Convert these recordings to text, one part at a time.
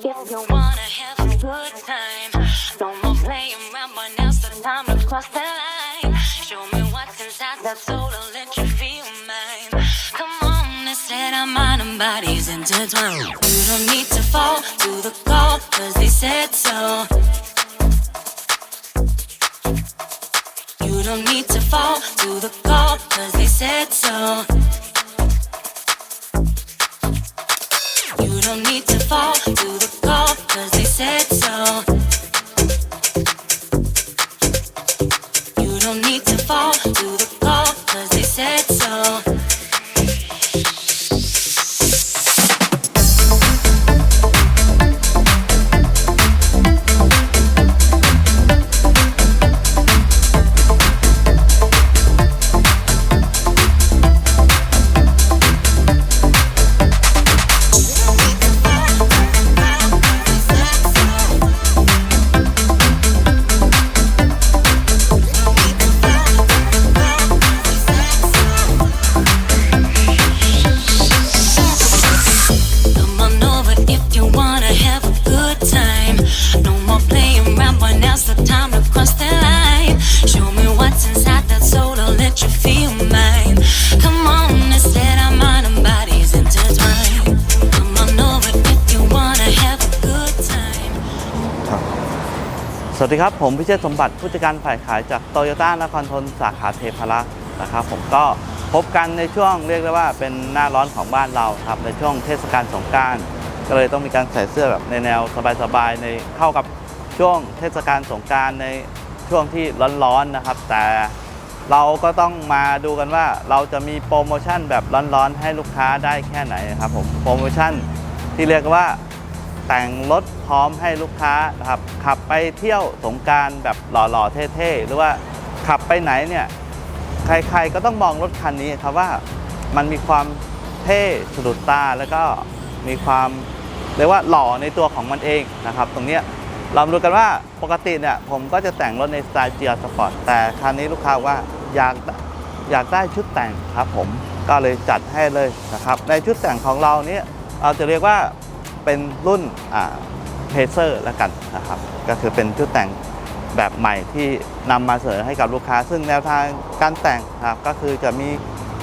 If you wanna have a good time, no more playing around, but now's the time to cross the line. Show me what's inside that soul and let you feel mine. Come on, they said our mind and bodies intertwined. You don't need to fall to the call, cause they said so. You don't need to fall to the call, cause they said so. You don't need to fall to the but now's the time to cross the line. Show me what's inside that soul, I'll let you feel mine. Come on, let's let our mind and bodies intertwine. Come on over if you wanna have a good time. สวัสดีครับ ผมพิเชษสมบัติผู้จัดการฝ่ายขายจากโตโยต้านครทนสาขาเทพารักษ์นะครับผมก็พบกันในช่วงเรียกได้ว่าเป็นหน้าร้อนของบ้านเราครับในช่วงเทศกาลสงกรารก็เลยต้องมีการใส่เสื้อแบบในแนวสบายๆในเข้ากับ ช่วงเทศกาลสงการในช่วงที่ร้อนๆนะครับ แต่เราก็ต้องมาดูกันว่าเราจะมีโปรโมชั่นแบบร้อนๆ ให้ลูกค้าได้แค่ไหนนะครับผมโปรโมชั่นที่เรียกว่าแต่งรถพร้อมให้ลูกค้านะครับขับไปเที่ยวสงการแบบหล่อๆเท่ๆหรือว่าขับไปไหนเนี่ยใครๆก็ต้องมองรถคันนี้ครับว่ามันมีความเท่สะดุดตาแล้วก็มีความเรียกว่าหล่อในตัวของมันเองนะครับ ตรงเนี้ย เรามาดูกันว่าปกติเนี่ยผมก็จะแต่งรถในสไตล์เจียสปอร์ตแต่คันนี้ลูกค้าว่าอยากอยากได้ชุดแต่งครับผมก็เลยจัดให้เลยนะครับ ในชุดแต่งของเราเนี่ยเราจะเรียกว่าเป็นรุ่นเพเซอร์แล้วกันนะครับก็คือเป็นชุดแต่งแบบใหม่ที่นำมาเสนอให้กับลูกค้า ซึ่งแนวทางการแต่งครับก็คือจะมี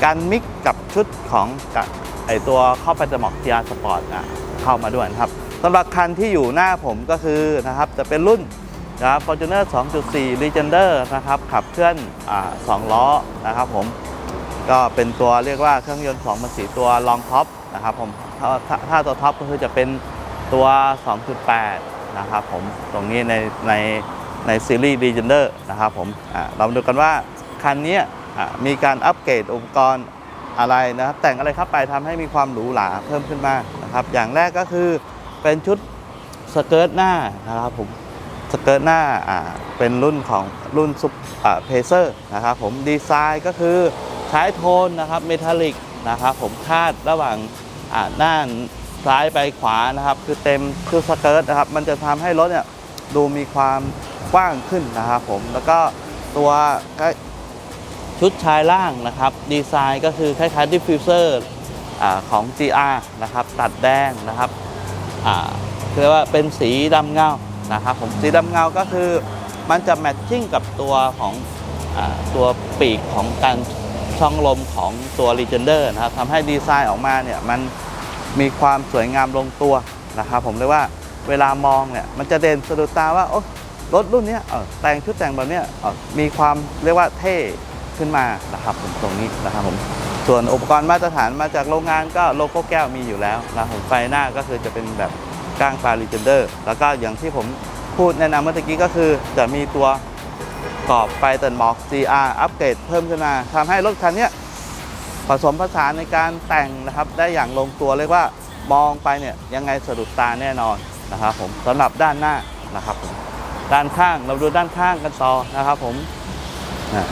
การมิกกับชุดของไอตัวเข้าไปจะหมาะเทียสปอร์ตเข้ามาด้วยครับ สำหรับคันที่อยู่หน้าผมก็คือนะครับจะเป็นรุ่นนะครับ Fortuner 2.4 Legender นะครับขับเคลื่อนอาสองล้อนะครับผมก็เป็นตัวเรียกว่าเครื่องยนต์2มันสีตัวรองท็อปนะครับผมถ้าถ้าถ้าตัวท็อปก็คือจะเป็นตัว 2.8 นะครับผมตรงนี้ในในในซีรีส์ Legender นะครับผมเรามาดูกันว่าคันนี้มีการอัปเกรดอุปกรณ์อะไรนะครับแต่งอะไรเข้าไปทำให้มีความหรูหราเพิ่มขึ้นมากนะครับอย่างแรกก็คือ เป็นชุดสเกิร์ตหน้านะครับผมสเกิร์ตหน้าอ่าเป็นรุ่นของรุ่นซุปเพเซอร์นะครับผมดีไซน์ก็คือใช้โทนนะครับเมทัลลิกนะครับผมคาดระหว่างอ่าหน้าซ้ายไปขวานะครับ คือเต็มคือสเกิร์ตนะครับ มันจะทำให้รถเนี่ยดูมีความกว้างขึ้นนะครับผมแล้วก็ตัวชุดชายล่างนะครับ ดีไซน์ก็คือคล้ายๆดิฟฟิวเซอร์ของ GR นะครับ ตัดแดงนะครับ เรียกว่าเป็นสีดำเงานะครับผมสีดำเงาก็คือมันจะแมทชิ่งกับตัวของอตัวปีกของการช่องลมของตัว Legender นะครับทำให้ดีไซน์ออกมาเนี่ยมันมีความสวยงามลงตัวนะครับผมเรียกว่าเวลามองเนี่ยมันจะเด่นสะดุดตาว่าโอ้รถรุ่นนี้เออแต่งชุดแต่งแบบนี้เออมีความเรียกว่าเท่ขึ้นมานะครับผมตรงนี้นะครับผม ส่วนอุปกรณ์มาตรฐานมาจากโรงงานก็โลโก้แก้วมีอยู่แล้วนะผมไฟหน้าก็คือจะเป็นแบบก้างปลาลีเจนเดอร์ แล้วก็อย่างที่ผมพูดแนะนำเมื่อกี้ก็คือจะมีตัวกรอบไฟเตินหมอก GR อัปเกรดเพิ่มขึ้นมาทำให้รถคันนี้ผสมผสานในการแต่งนะครับ ได้อย่างลงตัวเรียกว่ามองไปเนี่ยยังไงสะดุดตาแน่นอนนะครับผมสำหรับด้านหน้านะครับผมด้านข้างเราดูด้านข้างกันต่อนะครับผมอะ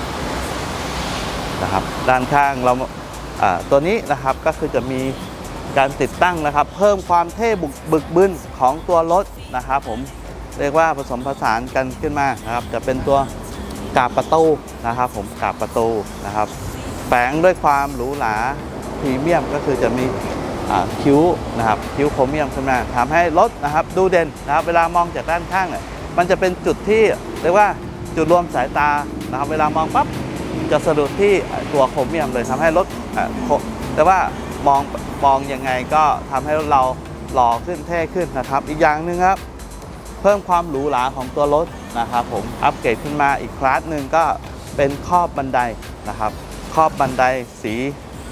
นะครับด้านข้างเรา ตัวนี้นะครับก็คือจะมีการติดตั้งนะครับ เพิ่มความเท่บุกบึกบึนของตัวรถนะครับผมเรียกว่าผสมผสานกันขึ้นมานะครับ จะเป็นตัวกาบประตูนะครับ ผมกาบประตูนะครับแฝงด้วยความหรูหราพรีเมียมก็คือจะมีคิ้วนะครับคิ้วโครเมียมขึ้นมาทำให้รถนะครับดูเด่นนะครับเวลามองจากด้านข้างเนี่ยมันจะเป็นจุดที่เรียกว่าจุดรวมสายตานะครับเวลามองปั๊บ จะสะดุดที่ตัวโครเมียมเลยทำให้รถแต่ว่ามองมองยังไงก็ทำให้เราหล่อขึ้นเท่ขึ้นนะครับ อีกอย่างหนึ่งครับ เพิ่มความหรูหราของตัวรถนะครับผมอัปเกรดขึ้นมาอีกคลาสหนึ่งก็เป็นครอบบันไดนะครับครอบบันไดสี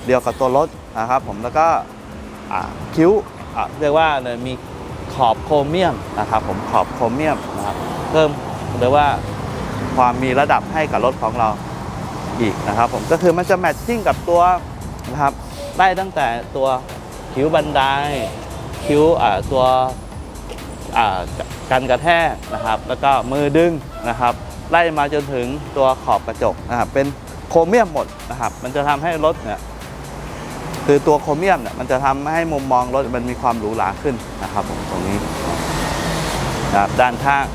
เดียวกับตัวรถนะครับ ผมแล้วก็คิ้วเรียกว่าเลยมีขอบโครเมียมนะครับผมขอบโครเมียมนะครับเพิ่มเรียกว่าความมีระดับให้กับรถของเรา อีกนะครับผมก็คือมันจะแมทชิ่งกับตัวนะครับได้ตั้งแต่ตัวคิ้วบันไดคิ้วตัวอ่ากันกระแทกนะครับ แล้วก็มือดึงนะครับไล่มาจนถึงตัวขอบกระจกนะครับเป็นโครเมียมหมดนะครับมันจะทำให้รถเนี่ยคือตัวโครเมียมเนี่ยมันจะทำให้มุมมองรถมันมีความหรูหราขึ้นนะครับผมตรงนี้นะครับด้านข้าง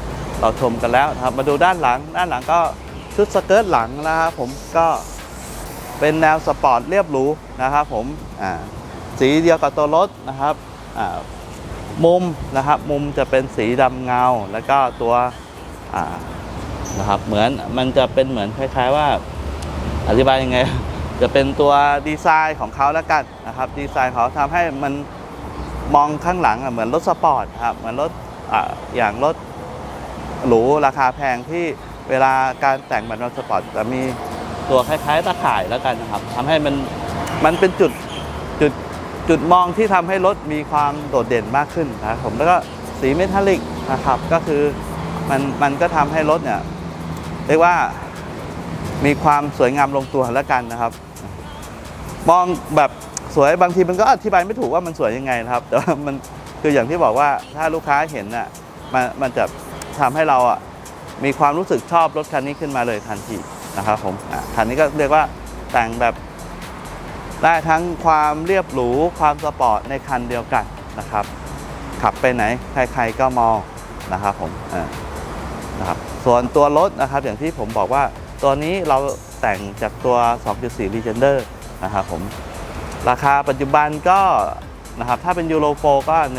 เราชมกันแล้วนะครับมาดูด้านหลัง ด้านหลังก็ ชุดสเกิร์ตหลังนะครับผมก็เป็นแนวสปอร์ตเรียบหรูนะครับผมสีเดียวกับตัวรถนะครับมุมนะครับมุมจะเป็นสีดำเงา แล้วก็ตัวนะครับเหมือนมันจะเป็นเหมือนคล้าย ๆว่า อธิบายยังไง จะเป็นตัวดีไซน์ของเขาแล้วกันนะครับดีไซน์เขาทำให้มันมองข้างหลังเหมือนรถสปอร์ตครับเหมือนรถออย่างรถหรูราคาแพงที่ เวลาการแต่งแบบรถสปอร์ตจะมีตัวคล้ายๆตะข่ายแล้วกันนะครับทำให้มันมันเป็นจุดจุดจุดมองที่ทำให้รถมีความโดดเด่นมากขึ้นนะครับผมแล้วก็สีเมทัลลิกนะครับก็คือมันมันก็ทำให้รถเนี่ยเรียกว่ามีความสวยงามลงตัวแล้วกันนะครับ มองแบบสวยบางทีมันก็อธิบายไม่ถูกว่ามันสวยยังไงนะครับ แต่ว่ามันคืออย่างที่บอกว่าถ้าลูกค้าเห็นน่ะมันมันจะทำให้เราอะ มีความรู้สึกชอบรถคันนี้ขึ้นมาเลยทันทีนะครับผมคันนี้ก็เรียกว่าแต่งแบบได้ทั้งความเรียบหรูความสปอร์ตในคันเดียวกันนะครับ ขับไปไหนใครๆก็มองนะครับผมนะครับส่วนตัวรถนะครับอย่างที่ผมบอกว่าตัวนี้เราแต่งจากตัว 2.4 Legender นะครับผมราคาปัจจุบันก็นะครับถ้าเป็นยูโร4ก็ 1 6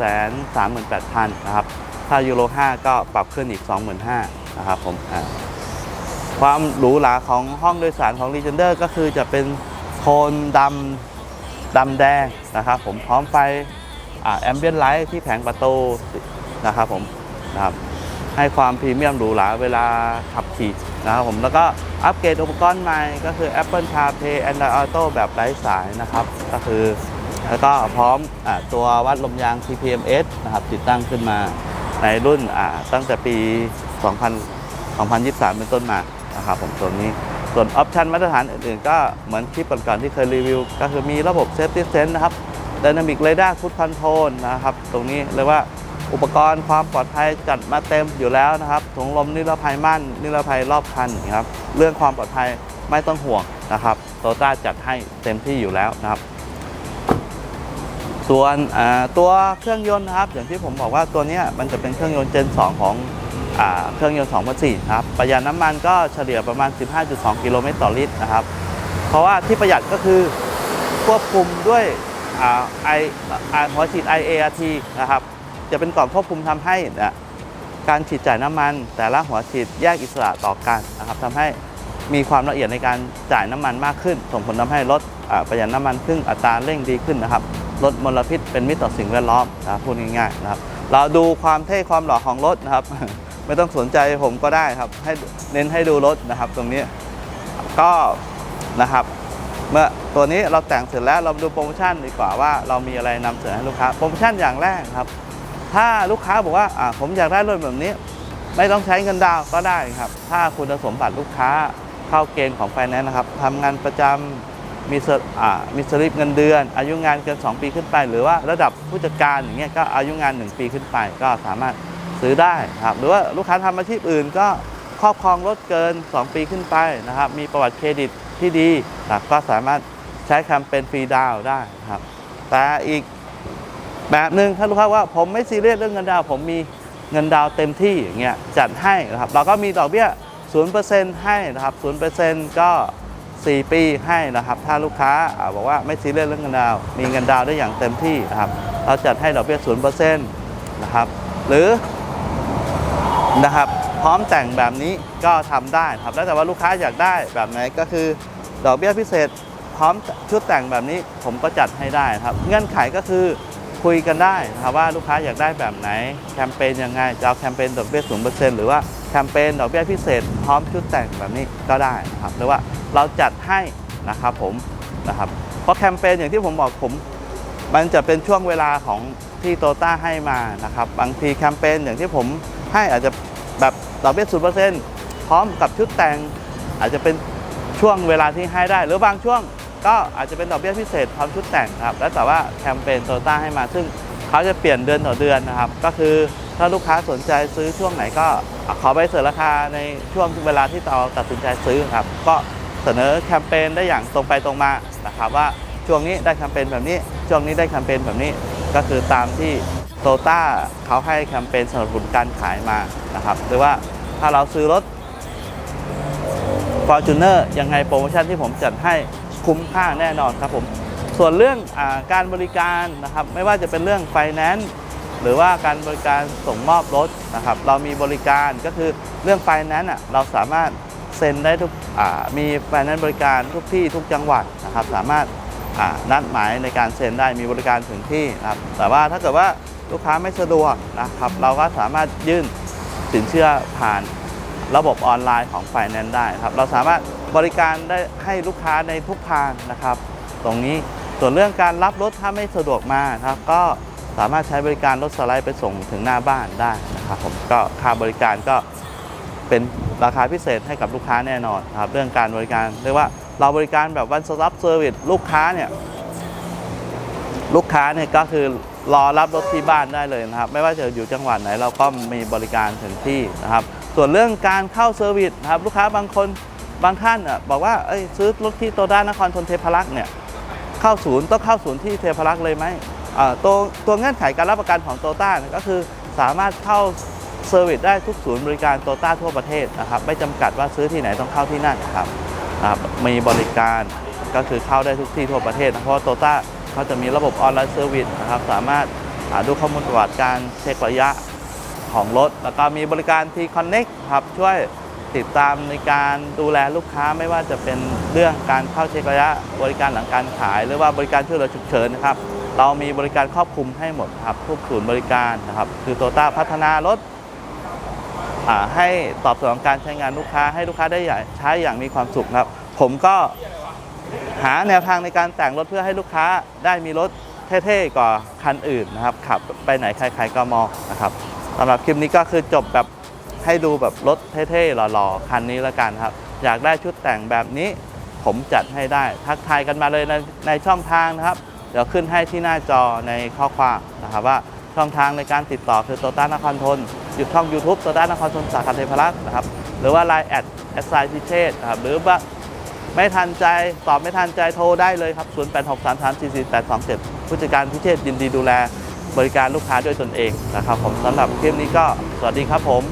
3 8 0 0 0 นะครับ ถ้ายูโร5 ก็ปรับขึ้นอีก 25,000นะครับผมความหรูหราของห้องโดยสารของ Legender ก็คือจะเป็นโทนดำดำแดงนะครับผมพร้อมไฟแอมเบียนไลท์ที่แผงประตูนะครับผมนะครับให้ความพรีเมียมหรูหราเวลาขับขี่นะครับผมแล้วก็อัปเกรดอุปกรณ์ใหม่ก็คือ Apple CarPlay Android Auto แบบไร้สายนะครับ ก็คือ แล้วก็พร้อมอตัววัดลมยาง TPMS นะครับติดตั้งขึ้นมา ในรุ่นตั้งแต่ปี 2000 2023 เป็นต้นมานะครับผมตัวนี้ส่วนออปชันมาตรฐานอื่นๆ ก็เหมือนคลิปก่อนๆที่เคยรีวิว ก็คือมีระบบ Safety Sense นะครับ Dynamic Radar Cruise Control นะครับ ตรงนี้เรียกว่าอุปกรณ์ความปลอดภัยจัดมาเต็มอยู่แล้วนะครับถุงลมนิรภัยมั่น นิรภัยรอบคันนะครับ เรื่องความปลอดภัยไม่ต้องห่วงนะครับโตต้าจัดให้เต็มที่อยู่แล้วนะครับ ส่วนตัวเครื่องยนต์นะครับอย่างที่ผมบอกว่าตัวนี้มันจะเป็นเครื่องยนต์ Gen 2ของอเครื่องยนต์2.4นะครับประหยัดน้ำมันก็เฉลี่ยประมาณ 15.2 กิโลเมตรต่อลิตรนะครับ เพราะว่าที่ประหยัดก็คือควบคุมด้วยอ่าไอหัวฉีด IART นะครับจะเป็นกล่องควบคุมทำให้การฉีดจ่ายน้ำมัน แต่ละหัวฉีดแยกอิสระต่อกันนะครับทำให้มีความละเอียดในการจ่ายน้ำมันมากขึ้น ส่งผลทำให้ลดประหยัดน้ำมันครึ่งอัตราเร่งดีขึ้นนะครับ ลดมลพิษเป็นมิตรต่อสิ่งแวดล้อมนะพูดง่ายๆนะครับ เราดูความเท่ความหล่อของรถนะครับ ไม่ต้องสนใจผมก็ได้ครับ ให้เน้นให้ดูรถนะครับตรงนี้ก็นะครับ เมื่อตัวนี้เราแต่งเสร็จแล้วเราดูโปรโมชั่นดีกว่าว่าเรามีอะไรนำเสนอให้ลูกค้าโปรโมชั่นอย่างแรกครับ ถ้าลูกค้าบอกว่าอ่าผมอยากได้รถแบบนี้ ไม่ต้องใช้เงินดาวก็ได้ครับ ถ้าคุณสมบัติลูกค้าเข้าเกณฑ์ของไฟแนนซ์นะครับทำงานประจำ มีสอ่ามีสลิปเงินเดือน อายุงานเกิน 2 ปีขึ้นไป หรือว่าระดับผู้จัดการอย่างเงี้ยก็อายุงาน 1 ปีขึ้นไป ก็สามารถซื้อได้ครับหรือว่าลูกค้าทำอาชีพอื่นก็ครอบครองรถเกิน 2 ปีขึ้นไปนะครับ มีประวัติเครดิตที่ดีนะก็สามารถใช้แคมเปญฟรีดาวได้ครับ แต่อีกแบบหนึ่งถ้าลูกค้าว่าผมไม่ซีเรียสเรื่องเงินดาว ผมมีเงินดาวเต็มที่อย่างเงี้ยจัดให้นะครับ เราก็มีดอกเบี้ย0%ให้นะครับ0%ก็ 4 ปีให้นะครับ ถ้าลูกค้าบอกว่าไม่ซีเรียสเรื่องเงินดาว มีเงินดาวได้อย่างเต็มที่นะครับ เราจัดให้ดอกเบี้ย0%นเปอร์เซ็นต์นะครับ หรือนะครับพร้อมแต่งแบบนี้ก็ทำได้ครับ แล้วแต่ว่าลูกค้าอยากได้แบบไหนก็คือ ดอกเบี้ยพิเศษ พร้อมชุดแต่งแบบนี้ผมก็จัดให้ได้ครับ เงื่อนไขก็คือคุยกันได้นะครับว่าลูกค้าอยากได้แบบไหน แคมเปญยังไงจะเอาแคมเปญดอกเบี้ย0%หรือว่า แคมเปญดอกเบี้ยพิเศษ พร้อมชุดแต่งแบบนี้ก็ได้นะครับหรือว่าเราจัดให้นะครับผมนะครับเพราะแคมเปญอย่างที่ผมบอกผมมันจะเป็นช่วงเวลาของที่โตต้าให้มานะครับ บางทีแคมเปญอย่างที่ผมให้อาจจะแบบดอกเบี้ยศูนย์เปอร์เซ็นต์พร้อมกับชุดแต่งอาจจะเป็นช่วงเวลาที่ให้ได้ หรือบางช่วงก็อาจจะเป็นดอกเบี้ยพิเศษพร้อมชุดแต่งครับ แล้วแต่ว่าแคมเปญโตต้าให้มา ซึ่งเขาจะเปลี่ยนเดือนต่อเดือนนะครับ ก็คือ ถ้าลูกค้าสนใจซื้อช่วงไหนก็ขอใบเสนอราคาในช่วงเวลาที่เราตัดสินใจซื้อครับ ก็เสนอแคมเปญได้อย่างตรงไปตรงมานะครับว่าช่วงนี้ได้แคมเปญแบบนี้ ช่วงนี้ได้แคมเปญแบบนี้ก็คือตามที่โตต้าเขาให้แคมเปญสนับสนุนการขายมานะครับหรือว่าถ้าเราซื้อรถ f o r t u n e r ยังไงโปรโมชั่นที่ผมจัดให้คุ้มค่าแน่นอนครับผม ส่วนเรื่องอการบริการนะครับ ไม่ว่าจะเป็นเรื่องไฟแนนซ์ หรือว่าการบริการส่งมอบรถนะครับ เรามีบริการก็คือเรื่องไฟแนนซ์อะเราสามารถเซ็นได้ทุกมีไฟแนนซ์บริการทุกที่ทุกจังหวัดนะครับ สามารถนัดหมายในการเซ็นได้มีบริการถึงที่นะครับ แต่ว่าถ้าเกิดว่าลูกค้าไม่สะดวกนะครับ เราก็สามารถยื่นสินเชื่อผ่านระบบออนไลน์ของ Finance ได้ครับ เราสามารถบริการได้ให้ลูกค้าในทุกทางนะครับ ตรงนี้ส่วนเรื่องการรับรถถ้าไม่สะดวกมาครับก็ สามารถใช้บริการรถสไลด์ไปส่งถึงหน้าบ้านได้นะครับผมก็ค่าบริการก็เป็นราคาพิเศษให้กับลูกค้าแน่นอนนะครับเรื่องการบริการเรียกว่าเราบริการแบบ one stop service ลูกค้าเนี่ยลูกค้าเนี่ยก็คือรอรับรถที่บ้านได้เลยนะครับ ไม่ว่าจะอยู่จังหวัดไหนเราก็มีบริการถึงที่นะครับ ส่วนเรื่องการเข้าเซอร์วิสนะครับลูกค้าบางคนบางท่านอะบอกว่าเอ้ยซื้อรถที่โตด้านครทนเทพรักษ์เนี่ยเข้าศูนย์ต้องเข้าศูนย์ที่เทพรักษ์เลยไหม ตัวตัวเงื่อนไขการรับประกันของโตต้านก็คือสามารถเข้าเซอร์วิสได้ทุกศูนย์บริการโตต้าทั่วประเทศนะครับไม่จำกัดว่าซื้อที่ไหนต้องเข้าที่นั่นนะครับมีบริการก็คือเข้าได้ทุกที่ทั่วประเทศนะเพราะว่าโตต้าเขาจะมีระบบออนไลน์เซอร์วิสนะครับสามารถาดูข้อมูลประวัติการเช็คระยะของรถ แล้วก็มีบริการ T Connect ครับช่วยติดตามในการดูแลลูกค้าไม่ว่าจะเป็นเรื่องการเข้าเช็คระยะ บริการหลังการขาย หรือว่าบริการช่วยเหลือฉุกเฉินนะครับ เรามีบริการครอบคลุมให้หมดครับทุกศูนย์บริการนะครับ คือโตต้าพัฒนารถให้ตอบสนองการใช้งานลูกค้าให้ลูกค้าได้อย่ใช้อย่างมีความสุขครับ ผมก็หาแนวทางในการแต่งรถเพื่อให้ลูกค้าได้มีรถเท่ๆกว่าคันอื่นนะครับขับไปไหนใครๆก็มองนะครับสำหรับคลิปนี้ก็คือจบแบบให้ดูแบบรถเท่ๆหล่อๆ คันนี้แล้วกันครับ อยากได้ชุดแต่งแบบนี้ ผมจัดให้ได้ ทักทายกันมาเลยในในช่องทางนะครับ เดี๋ยวขึ้นให้ที่หน้าจอในข้อความนะครับว่าช่องทางในการติดต่อคือโตต้านครทนอยู่ช่อง YouTube โตต้านครทนสาขาเทพรักษ์นะครับหรือว่า Line แอดแอดไซพิเชษนะครับหรือว่าไม่ทันใจตอบไม่ทันใจโทรได้เลยครับ 0863344827 ผู้จัดการพิเชษยินดีดูแลบริการลูกค้าด้วยตนเองนะครับผมสำหรับคลิปนี้ก็สวัสดีครับผม